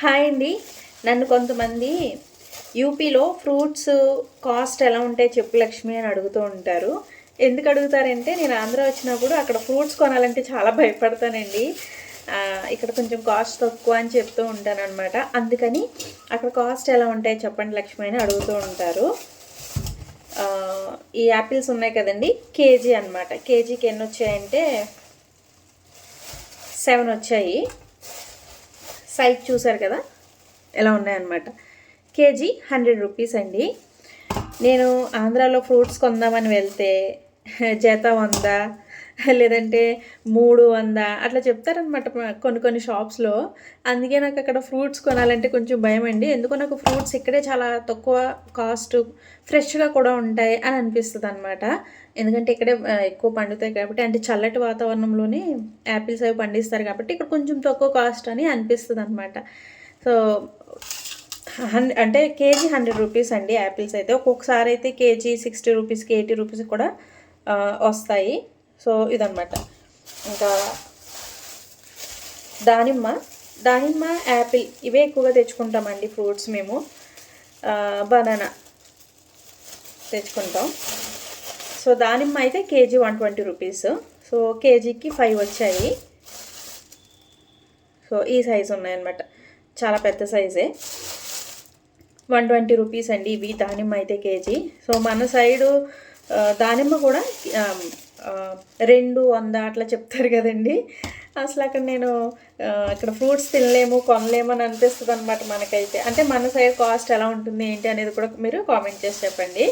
Hi అండి. నన్ను కొంతమంది యూపీలో ఫ్రూట్స్ కాస్ట్ ఎలా ఉంటాయి చెప్పు లక్ష్మి అని అడుగుతూ ఉంటారు. ఎందుకు అడుగుతారంటే నేను ఆంధ్ర వచ్చినప్పుడు అక్కడ ఫ్రూట్స్ కొనాలంటే చాలా భయపడతానండి. ఇక్కడ కొంచెం కాస్ట్ తక్కువ అని చెప్తూ ఉంటాను అనమాట అందుకని అక్కడ కాస్ట్ ఎలా ఉంటాయి చెప్పండి లక్ష్మి అని అడుగుతూ ఉంటారు. ఈ యాపిల్స్ ఉన్నాయి కదండి కేజీ అనమాట కేజీకి ఎన్ని వచ్చాయంటే సెవెన్ వచ్చాయి. సైజ్ చూసారు కదా? ఎలా ఉన్నాయన్నమాట. కేజీ హండ్రెడ్ రూపీస్ అండి. నేను ఆంధ్రాలో ఫ్రూట్స్ కొందామని వెళ్తే జత వంద లేదంటే మూడు వంద అట్లా చెప్తారనమాట కొన్ని కొన్ని షాప్స్లో. అందుకే నాకు అక్కడ ఫ్రూట్స్ కొనాలంటే కొంచెం భయం అండి. ఎందుకో నాకు ఫ్రూట్స్ ఇక్కడే చాలా తక్కువ కాస్ట్ ఫ్రెష్గా కూడా ఉంటాయి అని అనిపిస్తుంది అనమాట ఎందుకంటే ఇక్కడే ఎక్కువ పండుతాయి కాబట్టి అంటే చల్లటి వాతావరణంలోనే యాపిల్స్ అవి పండిస్తారు కాబట్టి ఇక్కడ కొంచెం తక్కువ కాస్ట్ అని అనిపిస్తుంది అనమాట సో హన్ అంటే కేజీ హండ్రెడ్ రూపీస్ అండి యాపిల్స్ అయితే. ఒక్కొక్కసారి అయితే కేజీ సిక్స్టీ రూపీస్కి ఎయిటీ రూపీస్ కూడా వస్తాయి. సో ఇదన్నమాట. ఇంకా దానిమ్మ దానిమ్మ యాపిల్ ఇవే ఎక్కువగా తెచ్చుకుంటామండి ఫ్రూట్స్ మేము. బనానా తెచ్చుకుంటాం. సో దానిమ్మ అయితే KG one twenty rupees. So కేజీకి ఫైవ్ వచ్చాయి. సో ఈ సైజు ఉన్నాయన్నమాట. చాలా పెద్ద సైజే. వన్ ట్వంటీ రూపీస్ అండి ఇవి. దానిమ్మ అయితే కేజీ. సో మన సైడు దానిమ్మ కూడా రెండు వంద అట్లా చెప్తారు కదండి. అసలు అక్కడ నేను అక్కడ ఇక్కడ ఫ్రూట్స్ తినలేము కొనలేము అని అనిపిస్తుంది అనమాట మనకైతే. అంటే మన సైడ్ కాస్ట్ ఎలా ఉంటుంది ఏంటి అనేది కూడా మీరు కామెంట్ చేసి చెప్పండి.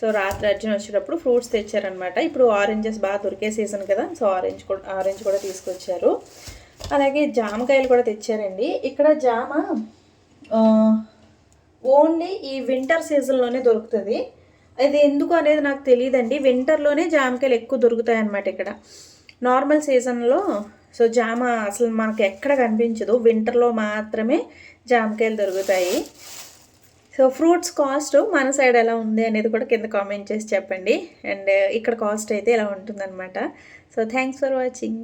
సో రాత్రి అర్జున్ వచ్చేటప్పుడు ఫ్రూట్స్ తెచ్చారనమాట ఇప్పుడు ఆరెంజెస్ బాగా దొరికే సీజన్ కదా సో ఆరెంజ్ కూడా ఆరెంజ్ కూడా తీసుకొచ్చారు. అలాగే జామకాయలు కూడా తెచ్చారండి. ఇక్కడ జామ ఓన్లీ ఈ వింటర్ సీజన్లోనే దొరుకుతుంది. అది ఎందుకు అనేది నాకు తెలియదండి వింటర్లోనే జామకాయలు ఎక్కువ దొరుకుతాయి అన్నమాట ఇక్కడ. నార్మల్ సీజన్లో సో జామ అసలు మనకు ఎక్కడ కనిపించదు. వింటర్లో మాత్రమే జామకాయలు దొరుకుతాయి. సో ఫ్రూట్స్ కాస్ట్ మన సైడ్ ఎలా ఉంది అనేది కూడా కింద కామెంట్ చేసి చెప్పండి. అండ్ ఇక్కడ కాస్ట్ అయితే ఇలా ఉంటుందన్నమాట. So thanks for watching.